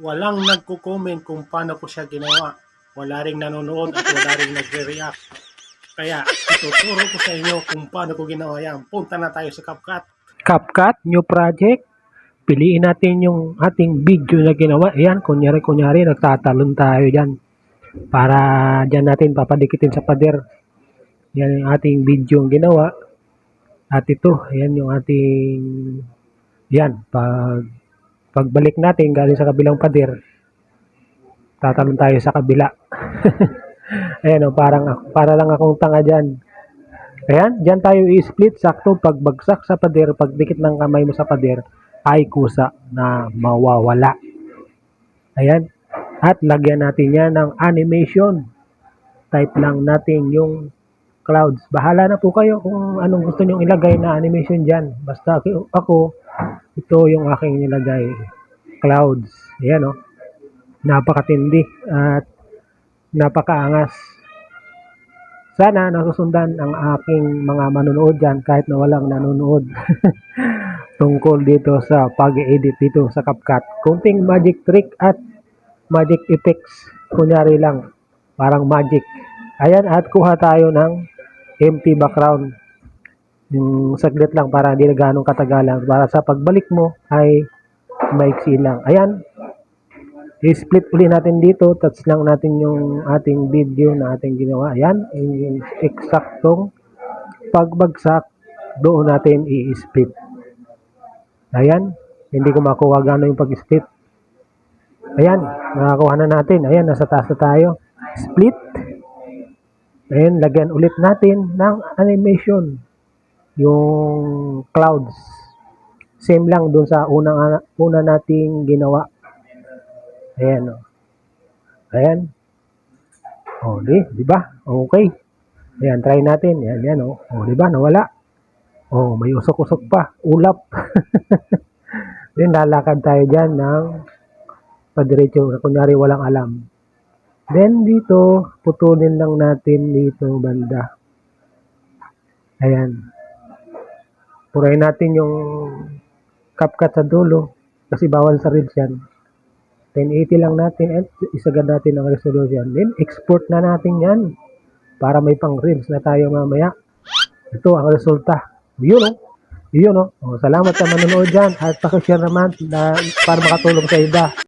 walang nagko-comment kung paano ko siya ginawa. Wala ring nanonood at wala ring nagre-react. Kaya ituturo ko sa inyo kung paano ko ginawa yan. Punta na tayo sa CapCut. CapCut, new project. Piliin natin yung ating video na ginawa. Ayan, kunyari-kunyari, nagtatalon tayo dyan. Para dyan natin papadikitin sa pader. Yan yung ating video yung ginawa. At ito, ayan yung ating, yan, pag, pagbalik natin galing sa kabilang pader, tatalon tayo sa kabila. ayan o, parang, para lang akong tanga dyan. Ayan, dyan tayo i-split, sakto, pagbagsak sa pader, pagdikit ng kamay mo sa pader, ay kusa na mawawala. Ayan, at lagyan natin yan ng animation. Type lang natin yung clouds. Bahala na po kayo kung anong gusto nyong ilagay na animation dyan. Basta ako, ito yung aking nilagay. Clouds. Ayan o. Napakatindi at napakaangas. Sana nasusundan ang aking mga manonood dyan kahit na walang nanonood. Tungkol dito sa pag-edit dito sa CapCut. Kunting magic trick at magic effects. Kunyari lang. Parang magic. Ayan, at kuha tayo ng empty background. Yung saglit lang para hindi na ganong katagalan. Para sa pagbalik mo ay maiksi lang. Ayan. I-split uli natin dito. Touch lang natin yung ating video na ating ginawa. Ayan. Yung eksaktong pagbagsak doon natin i-split. Ayan. Hindi ko makuha gano'n yung pag-split. Ayan. Nakakuha na natin. Ayan. Nasa taas na tayo. Split. Ayan, lagyan ulit natin ng animation. Yung clouds. Same lang dun sa unang una nating ginawa. Ayan o. Ayan. O, di, di ba? Okay. Ayan, try natin. Ayan, yan o. O, di ba? Nawala. O, may usok-usok pa. Ulap. Then, lalakad tayo dyan ng padiretso. Kunyari, walang alam. Then dito, putulin lang natin dito banda. Ayan. Purahin natin yung CapCut sa dulo kasi bawal sa reels yan. 1080 lang natin at isagad natin ang resolution. Then export na natin yan para may pang reels na tayo mamaya. Ito ang resulta. Yun o. Yun o. Oh, salamat sa manonood dyan at pakishare naman na para makatulong sa iba.